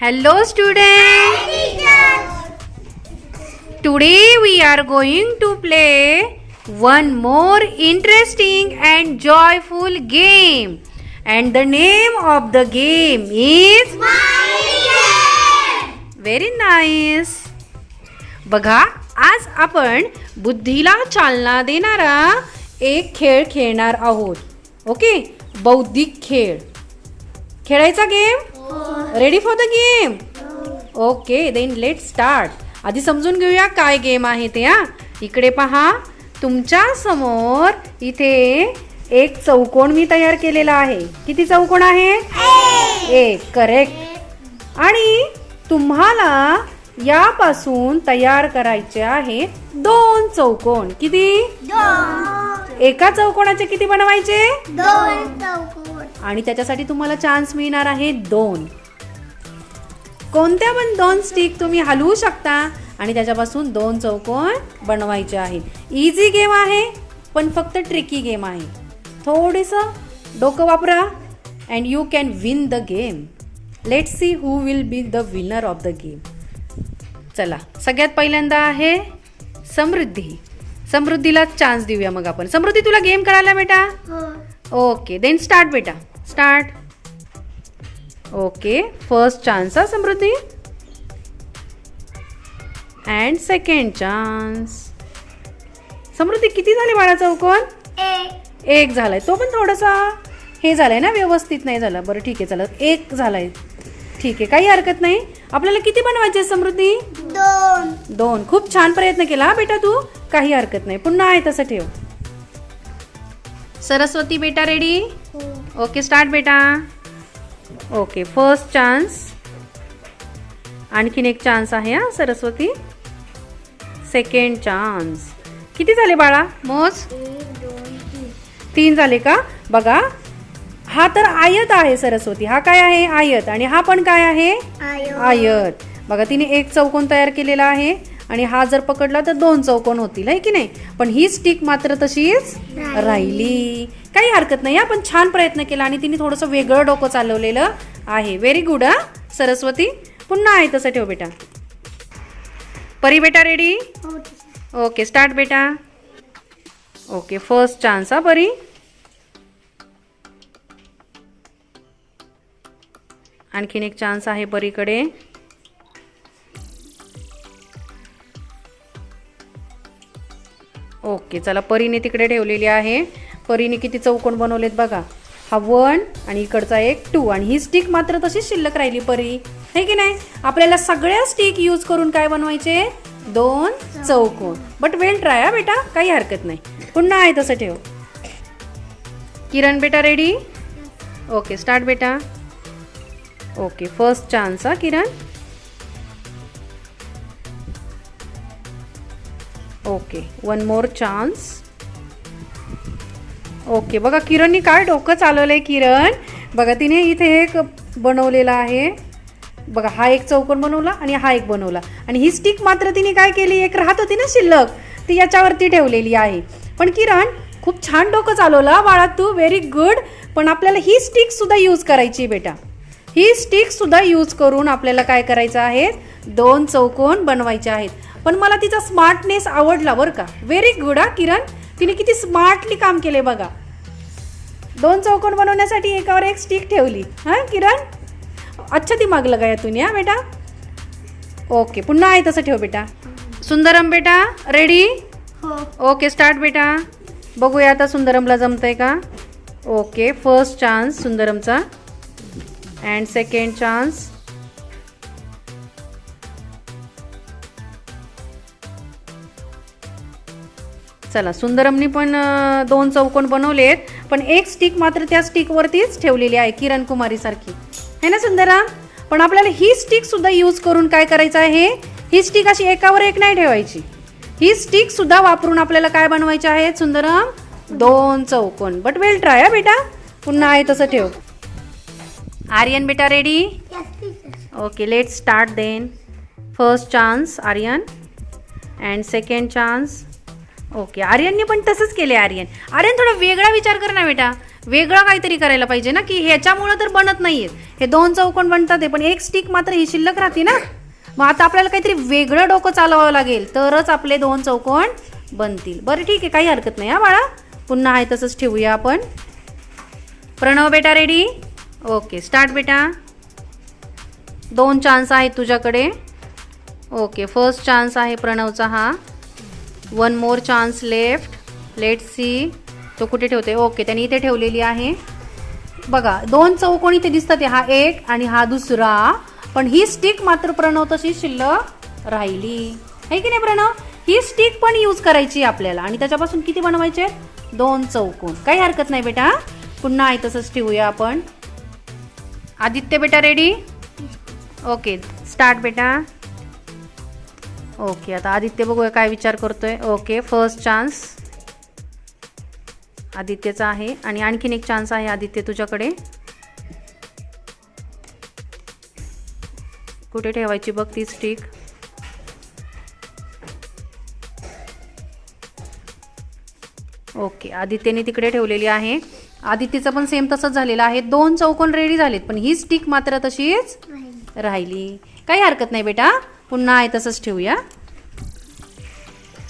Hello students. Today we are going to play one more interesting and joyful game. And the name of the game is very nice बघा आज आपण बुद्धीला चालना देणारा एक खेळ खेळणार आहोत. ओके बौद्धिक खेळ. खेळायचा game ready for the game okay then let start आधी समजून घेऊया काय गेम आहे ते हा? इकडे पहा. तुमच्यासमोर इथे एक चौकोन मी तयार केलेला आहे. किती चौकोन आहे? एक. करेक्ट आणि तुम्हाला यापासून तयार करायचे आहेत दोन चौकोन. किती? एका चौकोनाचे किती बनवायचे? आणि त्याच्यासाठी तुम्हाला चान्स मिळणार आहे दोन. कोणत्या पण दोन स्टिक तुम्ही हलवू शकता आणि त्याच्यापासून दोन चौकोन बनवायचे आहेत. इझी गेम आहे पण फक्त ट्रिकी गेम आहे. थोडंसं डोकं वापरा and you can win the game let see who will be the winner of the game चला सगळ्यात पहिल्यांदा आहे समृद्धी. समृद्धीला चान्स देऊया मग आपण. समृद्धी तुला गेम करायला बेटा? ओके देन स्टार्ट बेटा. स्टार्ट ओके फर्स्ट चान्स हा Samruddhi. And second chance Samruddhi किती झाले बाळा चौकोन एक झालाय. तो पण थोडासा हे झालाय ना व्यवस्थित नाही झाला. बरं ठीक आहे चला. एक झालाय. ठीक आहे काही हरकत नाही. आपल्याला किती बनवायचे समृद्धी? दोन. दोन. खूप छान प्रयत्न केला बेटा तू. काही हरकत नाही. पुन्हा आहे तसं ठेव. सरस्वती बेटा रेडी ओके स्टार्ट बेटा. ओके फर्स्ट चान्स आणखीन एक चान्स आहे हा सरस्वती. सेकंड चान्स किती झाले बाळा? मोज तीन झाले का? बघा हा तर आयत आहे सरस्वती. हा काय आहे? आयत. आणि हा पण काय आहे? आयो आयत. बघा तिने एक चौकोन तयार केलेला आहे आणि हा जर पकडला तर दोन चौकोन होतील आहे की नाही? पण ही स्टिक मात्र तशीच राहिली. काही हरकत नाही आपण छान प्रयत्न केला आणि तिने थोडंसं वेगळं डोकं चालवलेलं आहे. व्हेरी गुड हा? सरस्वती पुन्हा आहे तसं ठेव बेटा. परी बेटा रेडी ओके. स्टार्ट बेटा. ओके फर्स्ट चान्स हा परी. आणखीन एक चान्स आहे परीकडे. ओके चला परीने तिकडे ठेवलेली आहे. परीने किती चौकोन बनवलेत बघा. हा वन आणि इकडचा एक टू आणि ही स्टिक मात्र तशीच शिल्लक राहिली परी. हे की नाही? आपल्याला सगळ्या स्टिक यूज करून काय बनवायचे? दोन चौकोन. बट वेल ट्राय हा बेटा काही हरकत नाही. पुन्हा आहे तसं ठेव. किरण बेटा रेडी ओके स्टार्ट बेटा. ओके फर्स्ट चान्स हा Kiran? Okay one more chance okay बघा किरणनी काय डोकं चालवलं आहे किरण? बघा तिने इथे एक बनवलेला आहे. बघा हा एक चौकोन बनवला आणि हा एक बनवला. आणि ही स्टिक मात्र तिने काय केली? एक राहत होती ना शिल्लक. ती याच्यावरती ठेवलेली आहे. पण किरण खूप छान डोकं चालवलं बाळा तू व्हेरी गुड पण आपल्याला ही स्टिक सुद्धा यूज करायची आहे बेटा. ही स्टिक सुद्धा यूज करून आपल्याला काय करायचं आहे? दोन चौकोन बनवायचे आहेत. पण मला तिचा स्मार्टनेस आवडला बरं का. व्हेरी गुड हा किरण. तिने किती स्मार्टली काम केले बघा. दोन चौकोन बनवण्यासाठी एकावर एक स्टिक ठेवली. हां किरण? अच्छा ती माग लगाया तुम्ही हा बेटा. ओके पुन्हा आहे तसं ठेव बेटा. सुंदरम बेटा. रेडी हो. ओके स्टार्ट बेटा. बघूया आता सुंदरमला जमतंय का? ओके फर्स्ट चान्स सुंदरमचा. अँड second चान्स चला सुंदरमनी पण दोन चौकोन बनवलेत. पण एक स्टिक मात्र त्या स्टिकवरतीच ठेवलेली आहे किरण कुमारी सारखी. है ना सुंदरम पण आपल्याला ही स्टिक सुद्धा यूज करून काय करायचं आहे? ही स्टिक अशी एकावर एक नाही ठेवायची. ही स्टिक सुद्धा वापरून आपल्याला काय बनवायचे आहे सुंदरम? दोन चौकोन. बट वेल ट्राय हा बेटा. पुन्हा आहे तसं ठेव. आर्यन बेटा ready okay let start then first chance Aryan. And second chance okay आर्यनने पण तसंच केले आर्यन. आर्यन थोडा वेगळा विचार कर ना बेटा. वेगळा काहीतरी करायला पाहिजे ना की ह्याच्यामुळं तर बनत नाहीये हे दोन चौकोन बनतात आहे, पण एक स्टिक मात्र ही शिल्लक राहते ना. मग आता आपल्याला काहीतरी वेगळं डोकं चालवावं लागेल तरच आपले दोन चौकोन बनतील. बरं ठीक आहे काही हरकत नाही हा बाळा. पुन्हा आहे तसंच ठेवूया आपण. प्रणव बेटा रेडी ओके स्टार्ट बेटा. दोन चान्स आहेत तुझ्याकडे. ओके फर्स्ट चान्स आहे प्रणवचा हा. One more chance left let see तो कुठे ठेवते? ओके त्याने इथे ठेवलेली आहे. बघा दोन चौकोन इथे दिसतात आहे. हा एक आणि हा दुसरा. पण ही स्टिक मात्र प्रणव तशी शिल्लक राहिली. आहे की नाही प्रणव? ही स्टिक पण यूज करायची आहे आपल्याला. आणि त्याच्यापासून किती बनवायचे? दोन चौकोन काही हरकत नाही बेटा. पुन्हा आहे तसंच ठेवूया आपण. आदित्य बेटा रेडी ओके स्टार्ट बेटा. ओके आता आदित्य बघूया काय विचार करतोय. ओके फर्स्ट चान्स आदित्यचा आहे आणि आणखीन एक चान्स आहे आदित्य तुझ्याकडे. कुठे ठेवायची बघ ती स्टिक ओके आदित्यने तिकडे ठेवलेली आहे. आदित्यचं पण सेम तसंच झालेलं आहे. दोन चौकोन रेडी झालेत पण ही स्टिक मात्र तशीच राहिली. काही हरकत नाही बेटा. पुन्हा आहे तसंच ठेवूया.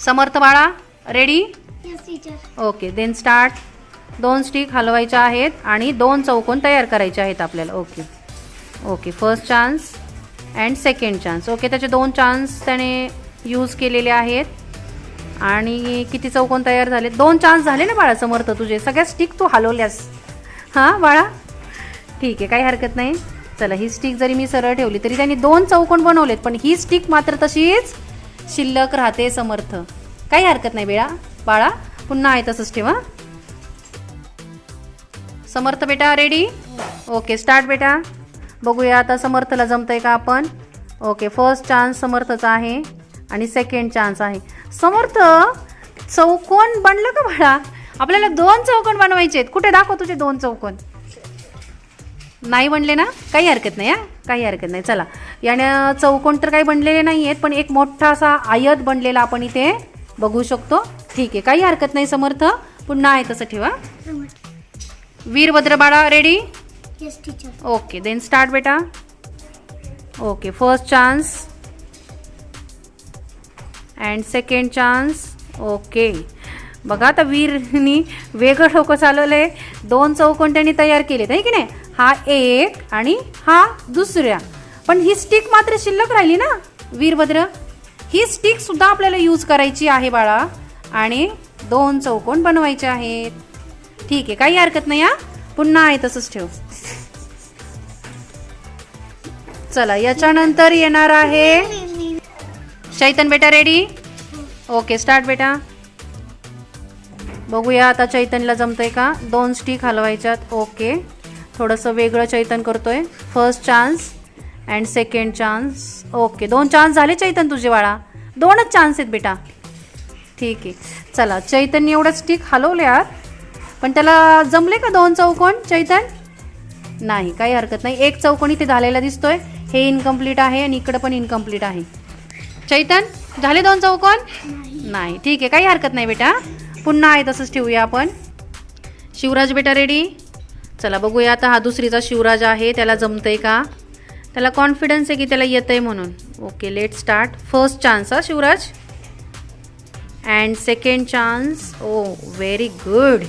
समर्थ बाळा रेडी. ओके देन स्टार्ट दोन स्टिक हलवायच्या आहेत आणि दोन चौकोन तयार करायचे आहेत आपल्याला. Okay okay first chance and second chance okay त्याचे दोन चान्स त्याने यूज केलेले आहेत. आणि किती चौकोन तयार झाले? दोन चान्स झाले ना बाळा समर्थ तुझे. सगळ्या स्टिक तू हलवल्यास. हां बाळा? ठीक आहे काही हरकत नाही. चला ही स्टिक जरी मी सरळ ठेवली तरी त्यांनी दोन चौकोन बनवलेत पण ही स्टिक मात्र तशीच शिल्लक राहते समर्थ. काही हरकत नाही बेळा. बाळा पुन्हा आहे तसंच ठेवा समर्थ बेटा रेडी ओके स्टार्ट बेटा. बघूया आता समर्थला जमतंय का आपण? ओके फर्स्ट चान्स समर्थचा आहे आणि सेकंड चान्स आहे. समर्थ चौकोन बनलं का बाळा? आपल्याला दोन चौकोन बनवायचे आहेत. कुठे दाखव तुझे दोन चौकोन. नाही बनले ना? काही हरकत नाही हा? काही हरकत नाही. चला. याने चौकोन तर काही बनलेले नाही आहेत पण एक मोठा असा आयत बनलेला आपण इथे बघू शकतो. ठीक आहे. काही हरकत नाही समर्थ. पुन्हा आहे तसं ठेवा. वीरभद्र बाळा रेडी. ओके देन स्टार्ट बेटा. Okay first chance and second chance okay बघा आता वीरनी वेगळं ठोकं चालवलं आहे दोन चौकोन त्यांनी तयार केले नाही की नाही? हा एक आणि हा दुसऱ्या. पण ही स्टिक मात्र शिल्लक राहिली ना वीरभद्र? ही स्टिक सुद्धा आपल्याला यूज करायची आहे बाळा. आणि दोन चौकोन बनवायचे आहेत. ठीक आहे काही हरकत नाही हा? पुन्हा आहे तसंच ठेव. चला याच्यानंतर येणार आहे चैतन बेटा रेडी ओके स्टार्ट बेटा. बघूया आता चैतनला जमतंय का? दोन स्टिक हलवायच्यात. ओके थोडंसं वेगळं चैतन करतोय. First chance and second chance okay दोन चान्स झाले चैतन तुझे वाळा दोनच चान्स आहेत बेटा. ठीक आहे. चला चैतन्य एवढं स्टिक हलवल्यात. पण त्याला जमले का दोन चौकोन चैतन? नाही काही हरकत नाही. एक चौकोन इथे झालेला दिसतोय. हे इनकम्प्लीट आहे आणि इकडं पण इनकम्प्लीट आहे. चैतन झाले दोन चौकोन? नाही. ठीक आहे काही हरकत नाही बेटा. पुन्हा आहे तसंच ठेवूया आपण. शिवराज बेटा रेडी चला बघूया आता हा दुसरीचा शिवराज आहे त्याला जमतंय का? त्याला कॉन्फिडन्स आहे की त्याला येतं आहे म्हणून. Okay let start first chance हा Shivraj? And second chance oh very good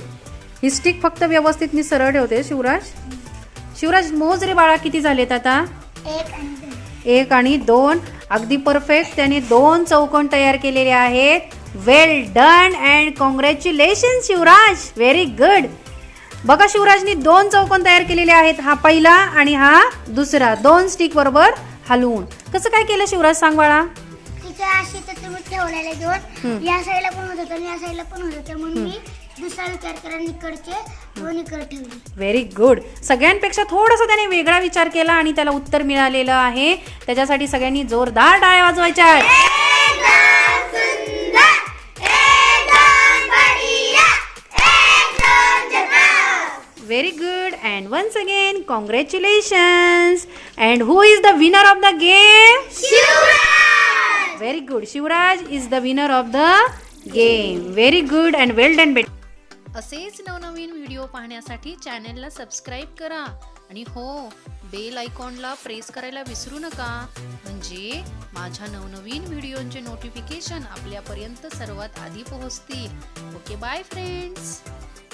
he stick फक्त व्यवस्थित मी सरळ ठेवते शिवराज. शिवराज मोज रे बाळा किती झालेत आता? एक आणि दोन. अगदी परफेक्ट त्याने दोन चौकोन तयार केलेले आहेत. Well done and congratulation Shivraj. Very good बघा शिवराजनी दोन चौकोन तयार केलेले आहेत. हा पहिला आणि हा दुसरा. दोन स्टिक बरोबर हलवून. कसं काय केलं शिवराज? सांग बाळा. तिथे अशी तर तुम्ही ठेवलेले दोन. या साईडला पण होत होतं आणि या साईडला पण होत होतं. म्हणून मी दुसरा विचार करा इकडचे दोन इकडे ठेवले व्हेरी गुड सगळ्यांपेक्षा थोडंसं त्याने वेगळा विचार केला आणि त्याला उत्तर मिळालेलं आहे त्याच्यासाठी सगळ्यांनी जोरदार टाळ्या वाजवायच्या आहेत Very good. And once again, congratulations. And who is the winner of the game? Very good. Shivraj is the winner of the game very good and well done बेट असेच नवनवीन व्हिडिओ पाहण्यासाठी चॅनलला सबस्क्राईब करा आणि हो बेल आयकॉनला press करायला विसरू नका. म्हणजे माझ्या नवनवीन व्हिडिओंचे नोटिफिकेशन आपल्यापर्यंत सर्वात आधी पोहोचतील. Okay bye friends.